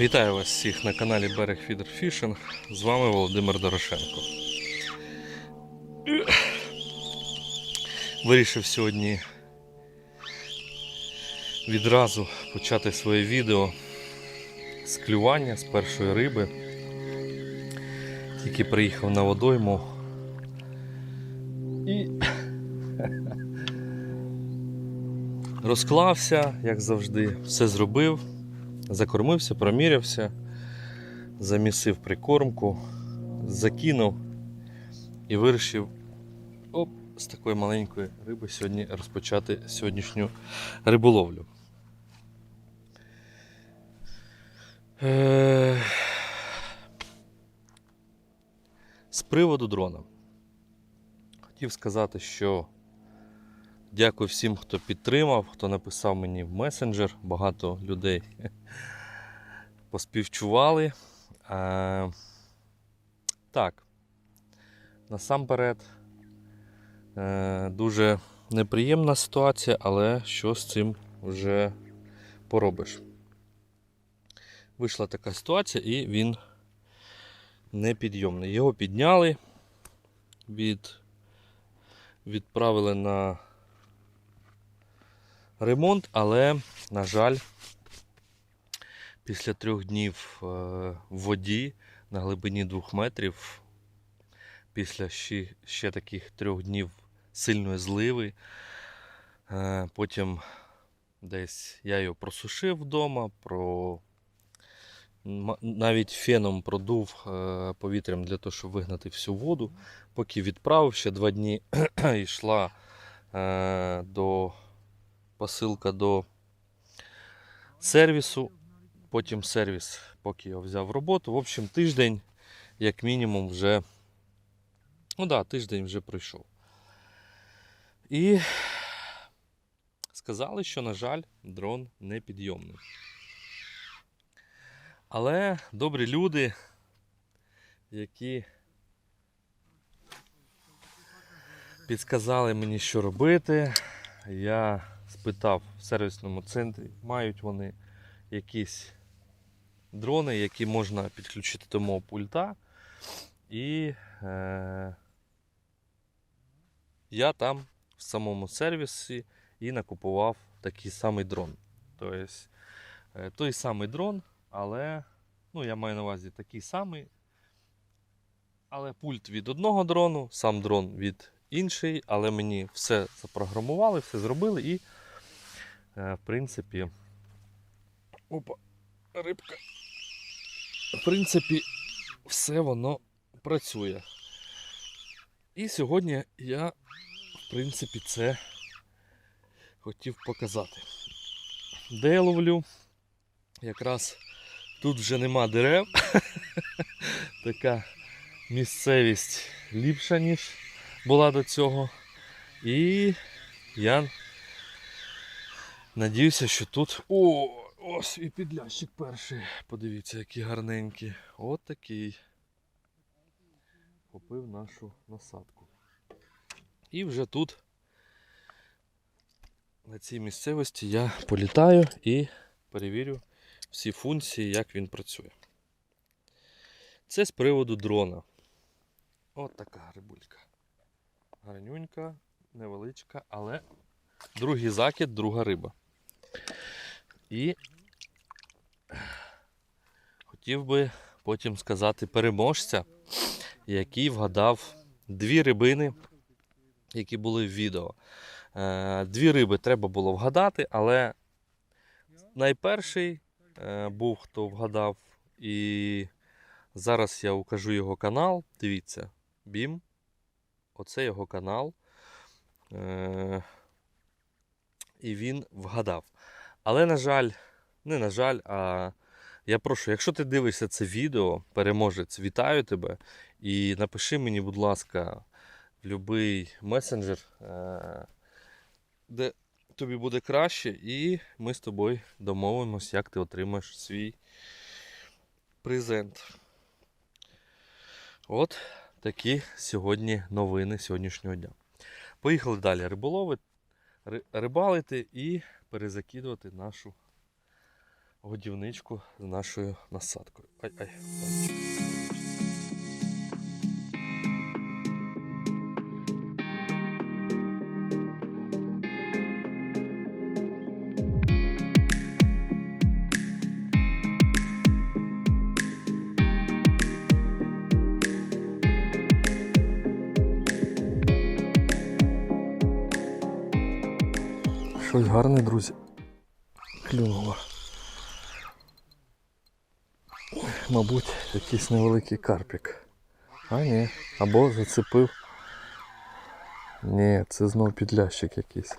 Вітаю вас всіх на каналі Берег Фідер Фішинг. З вами Володимир Дорошенко. Вирішив сьогодні відразу почати своє відео з клювання з першої риби. Тільки приїхав на водойму і розклався, як завжди, все зробив. Закормився, промірявся, замісив прикормку, закинув і вирішив оп, з такої маленької риби сьогодні розпочати сьогоднішню риболовлю. Е, З приводу дрона. Хотів сказати, що Дякую всім, хто підтримав, хто написав мені в месенджер. Багато людей поспівчували. Е, так, насамперед, е, дуже неприємна ситуація, але що з цим вже поробиш. Вийшла така ситуація, і він непідйомний. Його підняли, від, відправили на ремонт, але, на жаль, після трьох днів е, в воді на глибині двох метрів, після ще, ще таких трьох днів сильної зливи, е, потім десь я його просушив вдома, про... навіть феном продув е, повітрям для того, щоб вигнати всю воду. Поки відправив, ще два дні йшла до посилка до сервісу. Потім сервіс, поки я взяв роботу. В общем, тиждень, як мінімум, вже. Ну да, тиждень вже пройшов. І сказали, що, на жаль, дрон непідйомний. Але добрі люди, які підказали мені, що робити, я спитав в сервісному центрі, мають вони якісь дрони, які можна підключити до мого пульта. І е, я там в самому сервісі і накупував такий самий дрон. Тобто, е, той самий дрон, але ну, я маю на увазі такий самий. Але пульт від одного дрону, сам дрон від інший, але мені все запрограмували, все зробили і Е, В принципі, опа, рибка. В принципі, все воно працює. І сьогодні я, в принципі, це хотів показати. Де я ловлю? Якраз тут вже нема дерев. така місцевість ліпша, ніж була до цього. І я Надіюся, що тут. О, ось і підлящик перший. Подивіться, який гарненький. От такий. Купив нашу насадку. І вже тут, на цій місцевості, я політаю і перевірю всі функції, як він працює. Це з приводу дрона. От така грибулька. Гарнюнька, невеличка, але другий закид, друга риба. І хотів би потім сказати переможця, який вгадав дві рибини, які були в відео. Е, Дві риби треба було вгадати, але найперший е, був, хто вгадав, і зараз я укажу його канал. Дивіться, Бім. Оце його канал. Е, І він вгадав. Але, на жаль, не на жаль, а я прошу, якщо ти дивишся це відео, переможець, вітаю тебе. І напиши мені, будь ласка, в будь-який месенджер, е, де тобі буде краще, і ми з тобою домовимось, як ти отримаєш свій презент. От такі сьогодні новини сьогоднішнього дня. Поїхали далі риболови, рибалити і перезакидувати нашу годівничку з нашою насадкою. Ай-ай. Щось гарне, друзі. Клюнуло. Мабуть, якийсь невеликий карпік. А ні, або зацепив. Ні, це знов підлящик якийсь.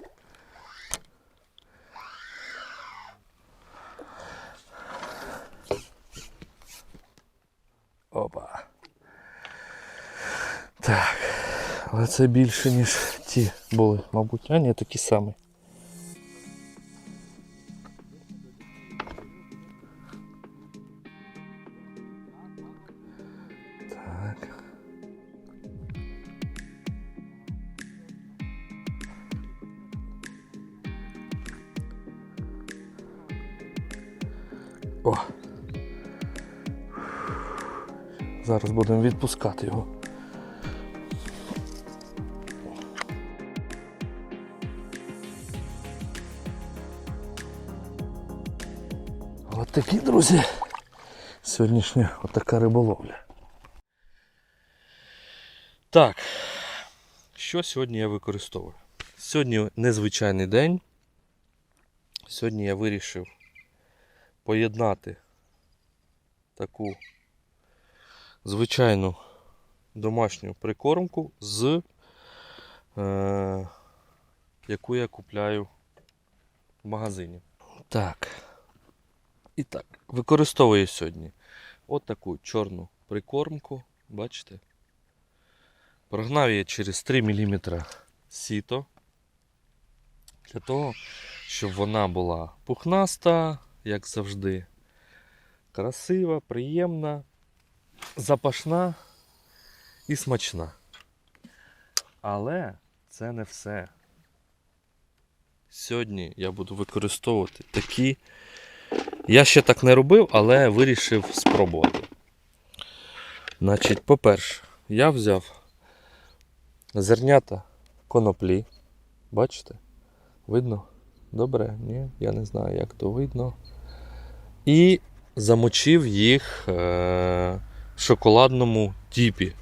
Опа. Так. Але це більше, ніж ті були, мабуть. А ні, такі самі. Будемо відпускати його. От такі, друзі. Сьогоднішня отака риболовля. Так, що сьогодні я використовую? Сьогодні незвичайний день. Сьогодні я вирішив поєднати таку звичайну домашню прикормку з е, яку я купляю в магазині. Так. І так, використовую сьогодні от таку чорну прикормку. Бачите? Прогнав я через 3 мм сіто. Для того, щоб вона була пухнаста, як завжди. Красива, приємна, запашна і смачна. Але це не все. Сьогодні я буду використовувати такі. Я ще так не робив, але вирішив спробувати. Значить, по-перше, я взяв зернята коноплі. Бачите? Видно? Добре? Ні, я не знаю, як то видно. І замочив їх е- шоколадному діпі.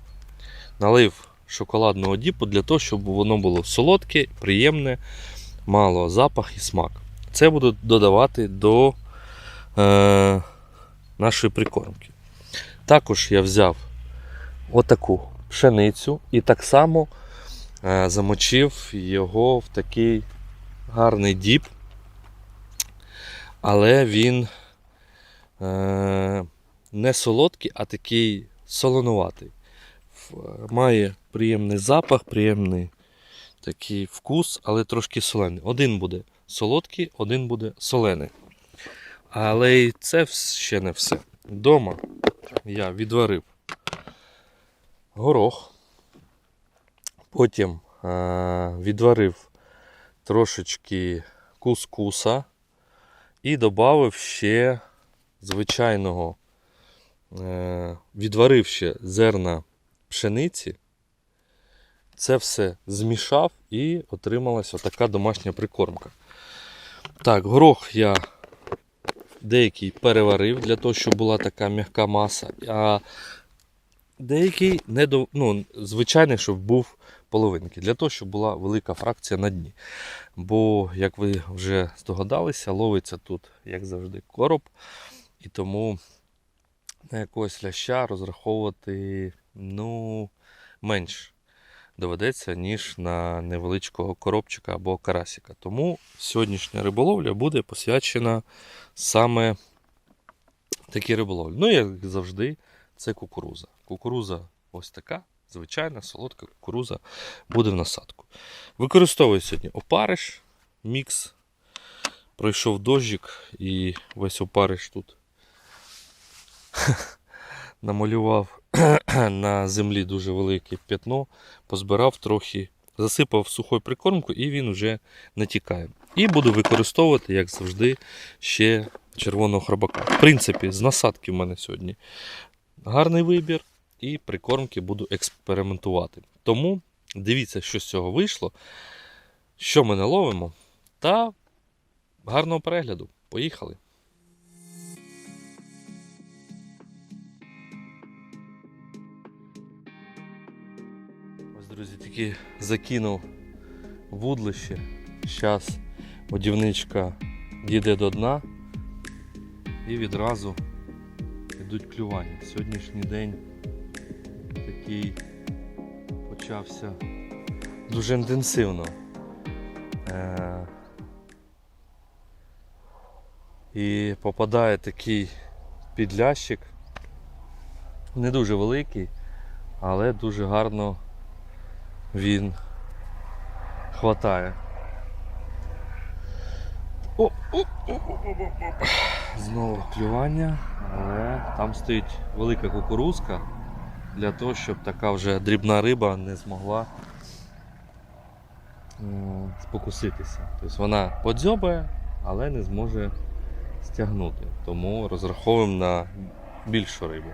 Налив шоколадного діпу для того, щоб воно було солодке, приємне, мало запах і смак. Це буду додавати до е- нашої прикормки. Також я взяв отаку пшеницю і так само е- замочив його в такий гарний діп, але він е- не солодкий, а такий солонуватий. Має приємний запах, приємний такий вкус, але трошки солений. Один буде солодкий, один буде солений. Але і це ще не все. Дома я відварив горох, потім відварив трошечки кускуса і додав ще звичайного, е- відварив ще зерна пшениці. Це все змішав і отрималась отака домашня прикормка. Так, горох я деякий переварив для того, щоб була така м'яка маса, а деякий не до, ну, звичайний, щоб був половинки, для того, щоб була велика фракція на дні. Бо, як ви вже здогадалися, ловиться тут, як завжди, короб, і тому на якогось ляща розраховувати ну, менш доведеться, ніж на невеличкого коробчика або карасика. Тому сьогоднішня риболовля буде посвячена саме такій риболовлі. Ну, як завжди, це кукуруза. Кукуруза ось така, звичайна, солодка кукуруза буде в насадку. Використовую сьогодні опариш, мікс. Пройшов дощик і весь опариш тут намалював на землі дуже велике п'ятно, позбирав трохи, засипав сухою прикормкою і він вже не тікає. І буду використовувати, як завжди, ще червоного хробака. В принципі, з насадки в мене сьогодні гарний вибір, і прикормки буду експериментувати. Тому дивіться, що з цього вийшло, що ми не ловимо, та гарного перегляду. Поїхали! Друзі, тільки закинув вудлище. Зараз водівничка дійде до дна і відразу йдуть клювання. Сьогоднішній день такий почався дуже інтенсивно. Е- і попадає такий підлящик, не дуже великий, але дуже гарно він хватає. О, о, о, о, о, о. Знову клювання, але там стоїть велика кукурузка для того, щоб така вже дрібна риба не змогла спокуситися. Тобто вона подзьобає, але не зможе стягнути. Тому розраховуємо на більшу рибу,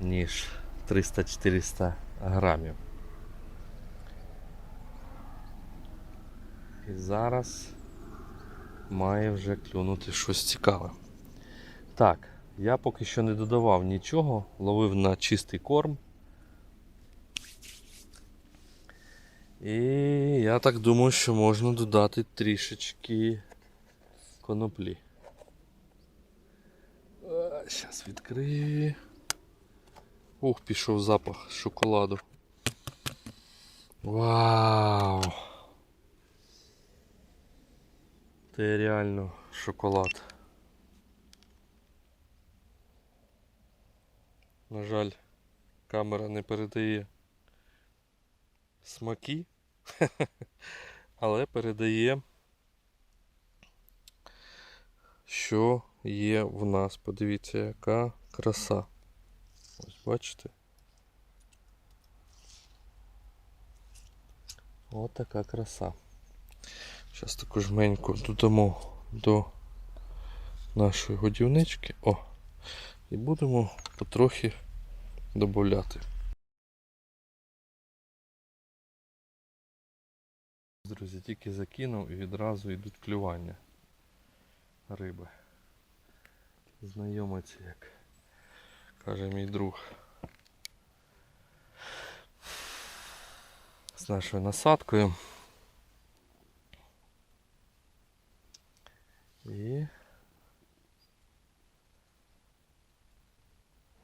ніж 300-400 грамів. І зараз має вже клюнути щось цікаве. Так, я поки що не додавав нічого, ловив на чистий корм. І я так думаю, що можна додати трішечки коноплі. Зараз відкрию. Ух, пішов запах шоколаду. Вау! Це реально шоколад. На жаль, камера не передає смаки, але передає, що є в нас. Подивіться, яка краса. Ось бачите? Ось така краса. Зараз таку жменьку додамо до нашої годівнички. О! І будемо потрохи додати. Друзі, тільки закинув і відразу йдуть клювання риби. Знайомиться, як каже мій друг. З нашою насадкою. І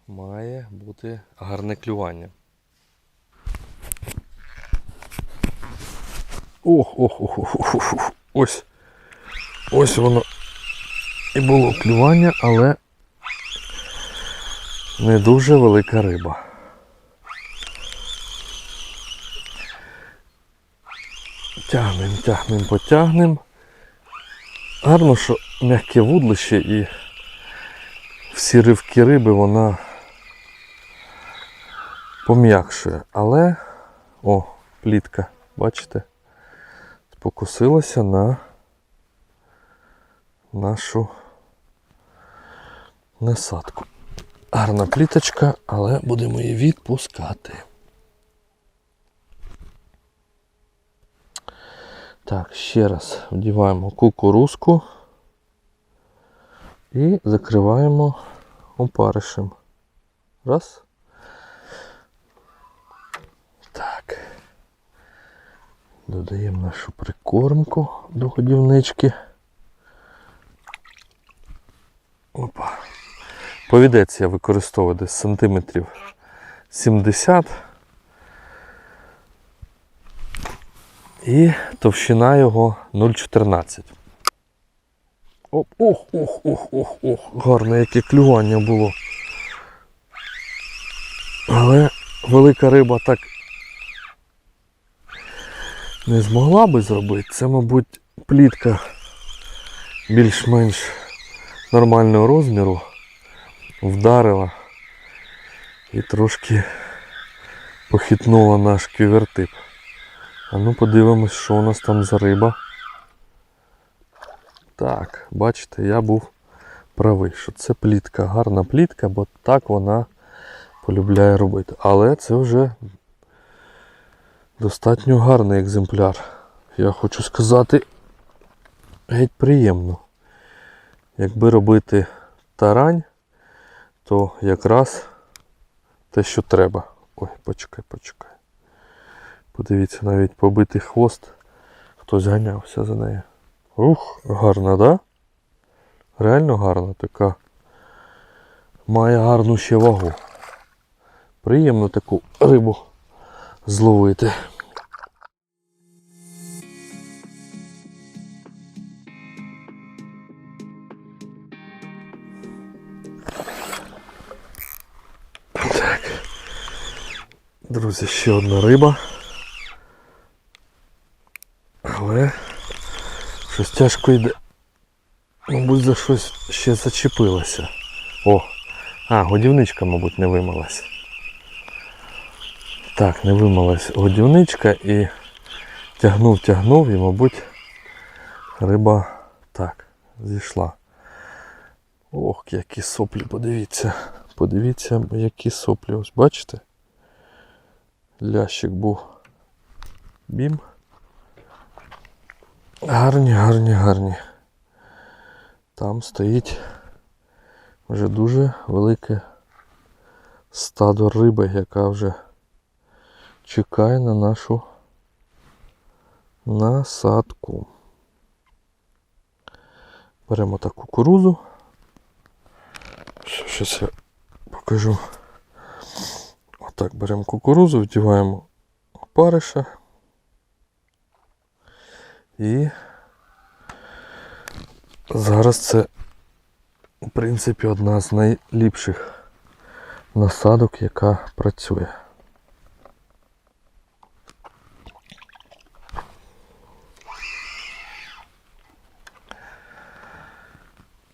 має бути гарне клювання. Ох, ох, ох, ох, ох, ох. Ось. Ось воно і було клювання, але не дуже велика риба. Тягнем, тягнем, потягнем. Гарно, що м'яке вудлище і всі ривки риби вона пом'якшує. Але, о, плітка, бачите, спокусилася на нашу насадку. Гарна пліточка, але будемо її відпускати. Так, ще раз вдіваємо кукурузку і закриваємо опаришем. Раз. Так. Додаємо нашу прикормку до годівнички. Опа. Повідець я використовую сантиметрів 70. І товщина його 0,14. Оп, ох, ох, ох, ох, ох, гарне яке клювання було. Але велика риба так не змогла би зробити. Це, мабуть, плітка більш-менш нормального розміру вдарила і трошки похитнула наш ківертип. А ну подивимось, що у нас там за риба. Так, бачите, я був правий, що це плітка, гарна плітка, бо так вона полюбляє робити. Але це вже достатньо гарний екземпляр. Я хочу сказати, геть приємно. Якби робити тарань, то якраз те, що треба. Ой, почекай, почекай. Подивіться, навіть побитий хвост. Хтось ганявся за нею. Ух, гарна, да? Реально гарна така. Має гарну ще вагу. Приємно таку рибу зловити. Друзі, ще одна риба. Але щось тяжко йде. Мабуть, за щось ще зачепилося. О! А, годівничка, мабуть, не вимилась. Так, не вимилась годівничка і тягнув, тягнув і, мабуть, риба так, зійшла. Ох, які соплі, подивіться. Подивіться, які соплі. Ось бачите? Лящик був. Бім. Гарні, гарні, гарні. Там стоїть вже дуже велике стадо риби, яка вже чекає на нашу насадку. Беремо так кукурузу. Щось я покажу. Отак беремо кукурузу, вдіваємо опариша. І зараз це, в принципі, одна з найліпших насадок, яка працює.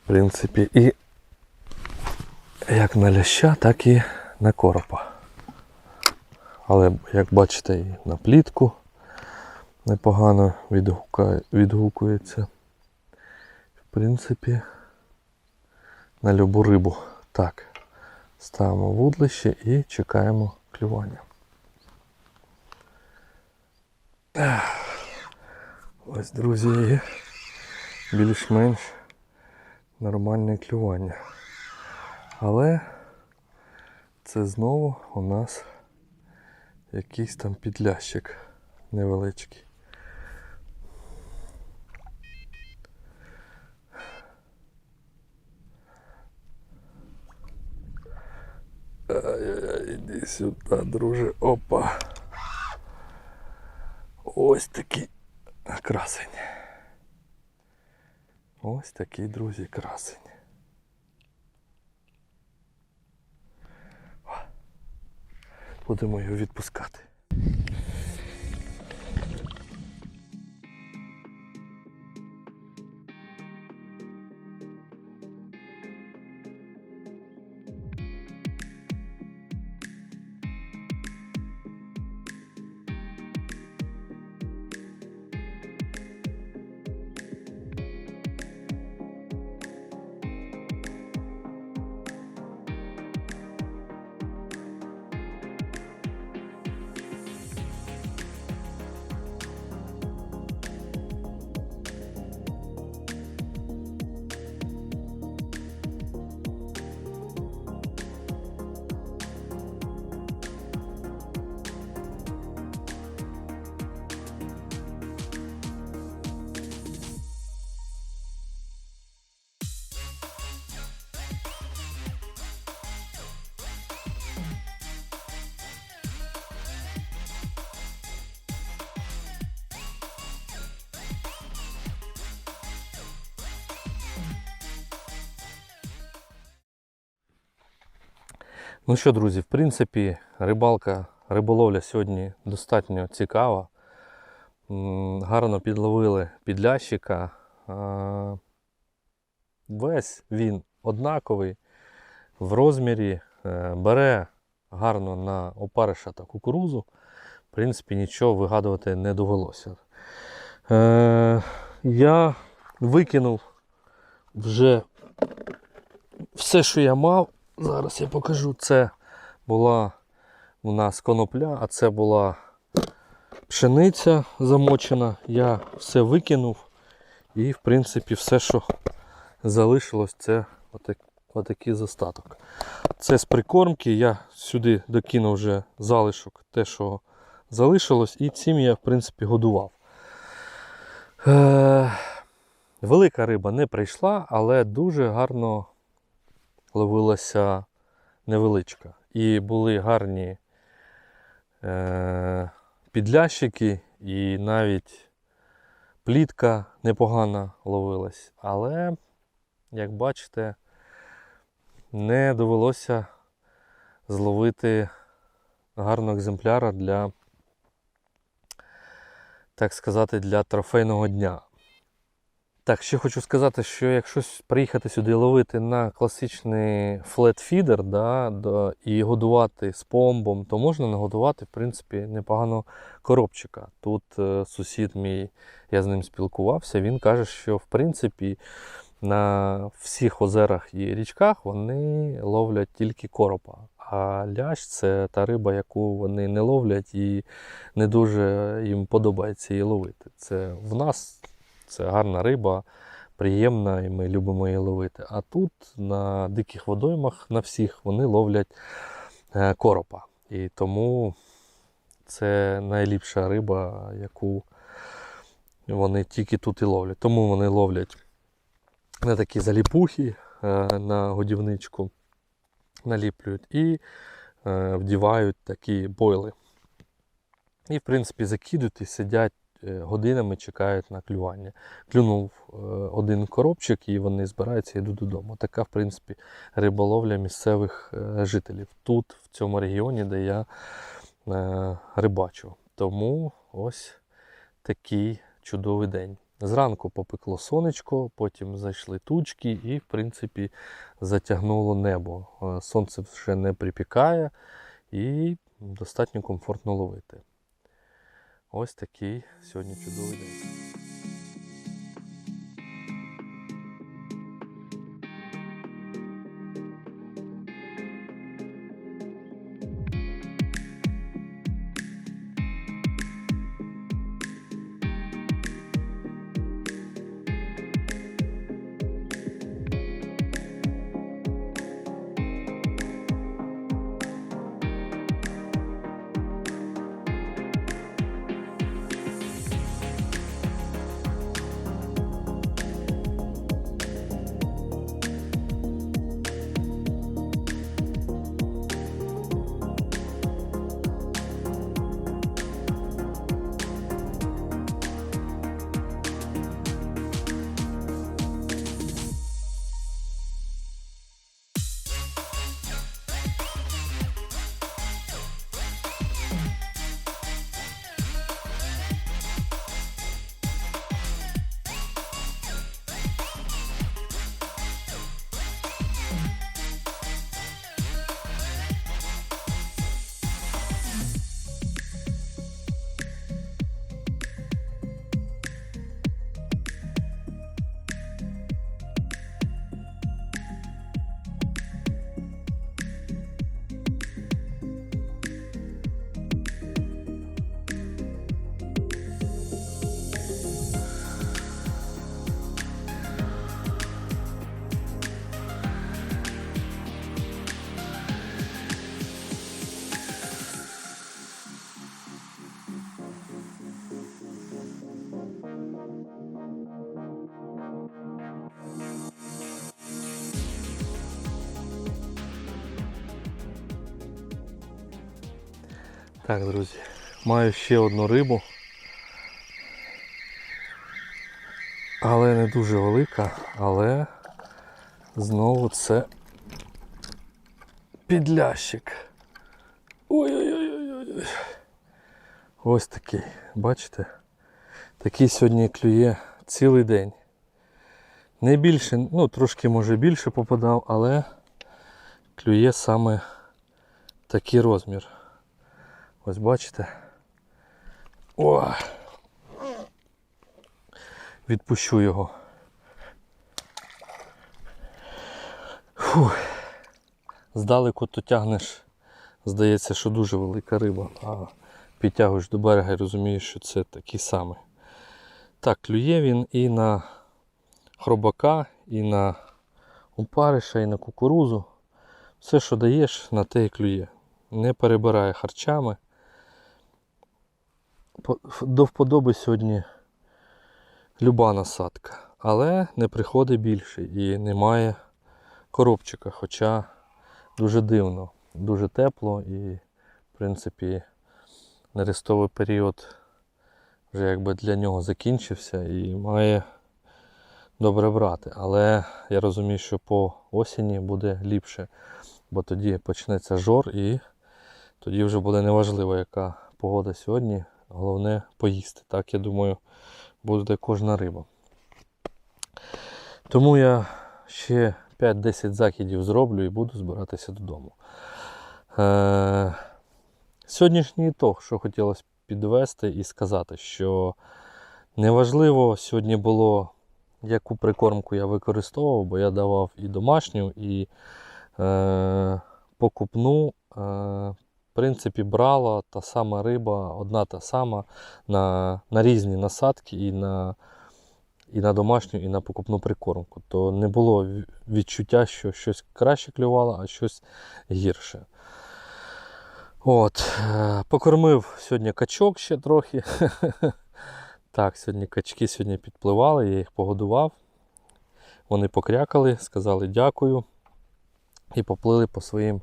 В принципі, і як на ляща, так і на коропа. Але, як бачите, і на плітку непогано відгукає, відгукується. В принципі, на любу рибу. Так, ставимо вудлище і чекаємо клювання. Ось, друзі, і більш-менш нормальне клювання. Але це знову у нас якийсь там підлящик невеличкий. Ай-яй-яй, іди сюди, друже. Опа. Ось такий красень. Ось такий, друзі, красень. Будемо його відпускати. Ну що, друзі, в принципі, рибалка, риболовля сьогодні достатньо цікава. Гарно підловили підлящика. Весь він однаковий в розмірі, е, бере гарно на опариша та кукурузу. В принципі, нічого вигадувати не довелося. Е, Я викинув вже все, що я мав, зараз я покажу. Це була у нас конопля, а це була пшениця замочена. Я все викинув. І, в принципі, все, що залишилось, це отак, отакий застаток. Це з прикормки. Я сюди докинув вже залишок, те, що залишилось, і цим я, в принципі, годував. Е, велика риба не прийшла, але дуже гарно ловилася невеличка. І були гарні е, підлящики, і навіть плітка непогано ловилась. Але, як бачите, не довелося зловити гарного екземпляра для, так сказати, для трофейного дня. Так, ще хочу сказати, що якщо приїхати сюди ловити на класичний флет-фідер да, і годувати з помбом, то можна нагодувати, в принципі, непогано коробчика. Тут е, сусід мій, я з ним спілкувався, він каже, що в принципі на всіх озерах і річках вони ловлять тільки коропа. А лящ це та риба, яку вони не ловлять і не дуже їм подобається її ловити. Це в нас це гарна риба, приємна, і ми любимо її ловити. А тут на диких водоймах на всіх вони ловлять е, коропа. І тому це найліпша риба, яку вони тільки тут і ловлять. Тому вони ловлять на такі заліпухи е, на годівничку, наліплюють і е, вдівають такі бойли. І, в принципі, закидують і сидять годинами, чекають на клювання. Клюнув е, один коробчик, і вони збираються і йдуть додому. Така, в принципі, риболовля місцевих е, жителів тут, в цьому регіоні, де я е, рибачу. Тому ось такий чудовий день. Зранку попекло сонечко, потім зайшли тучки і, в принципі, затягнуло небо. Е, Сонце вже не припікає і достатньо комфортно ловити. Ось такий сьогодні чудовий день. Так, друзі, маю ще одну рибу. Але не дуже велика, але знову це підлящик. Ой-ой-ой. Ось такий, бачите? Такий сьогодні клює цілий день. Не більше, ну трошки може більше попадав, але клює саме такий розмір. Ось бачите. О! Відпущу його. Фух. Здалеку то тягнеш, здається, що дуже велика риба, а підтягуєш до берега і розумієш, що це такий самий. Так, клює він і на хробака, і на опариша, і на кукурузу. Все, що даєш, на те і клює. Не перебирає харчами. До вподоби сьогодні люба насадка. Але не приходить більше і немає коробчика. Хоча дуже дивно, дуже тепло і, в принципі, нерестовий період вже якби для нього закінчився і має добре брати. Але я розумію, що по осені буде ліпше, бо тоді почнеться жор і тоді вже буде неважливо, яка погода сьогодні. Головне поїсти. Так, я думаю, буде кожна риба. Тому я ще 5-10 закидів зроблю і буду збиратися додому. Е- сьогоднішній ітог, що хотілося підвести і сказати, що неважливо сьогодні було, яку прикормку я використовував, бо я давав і домашню, і е- покупну. Е- принципі, брала та сама риба, одна та сама на, на різні насадки і на, і на домашню, і на покупну прикормку. То не було відчуття, що щось краще клювало, а щось гірше. От, е, покормив сьогодні качок ще трохи. Так, сьогодні качки сьогодні підпливали, я їх погодував. Вони покрякали, сказали дякую і поплили по своїм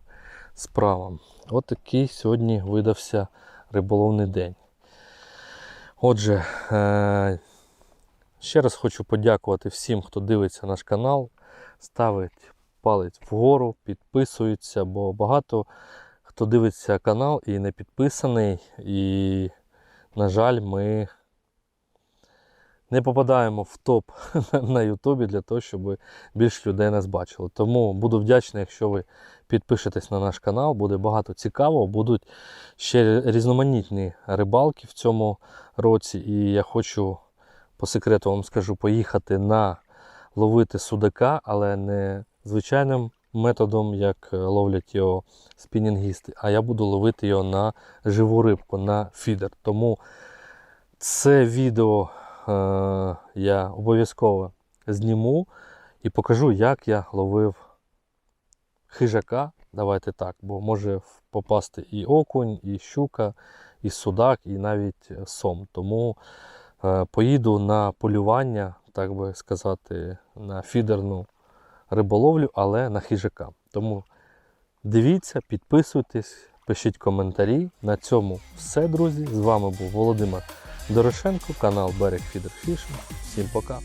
справам. От такий сьогодні видався риболовний день. Отже, е- ще раз хочу подякувати всім, хто дивиться наш канал, ставить палець вгору, підписується, бо багато хто дивиться канал і не підписаний. І, на жаль, ми не попадаємо в топ на Ютубі для того, щоб більше людей нас бачило. Тому буду вдячний, якщо ви підпишетесь на наш канал, буде багато цікавого. Будуть ще різноманітні рибалки в цьому році. І я хочу по секрету вам скажу поїхати на ловити судака, але не звичайним методом, як е, ловлять його спінінгісти, а я буду ловити його на живу рибку, на фідер. Тому це відео я обов'язково зніму і покажу, як я ловив хижака. Давайте так, бо може попасти і окунь, і щука, і судак, і навіть е, сом. Тому е, поїду на полювання, так би сказати, на фідерну риболовлю, але на хижака. Тому дивіться, підписуйтесь, пишіть коментарі. На цьому все, друзі. З вами був Володимир Дорошенко, канал Берег Фідер Фішинг. Всім пока.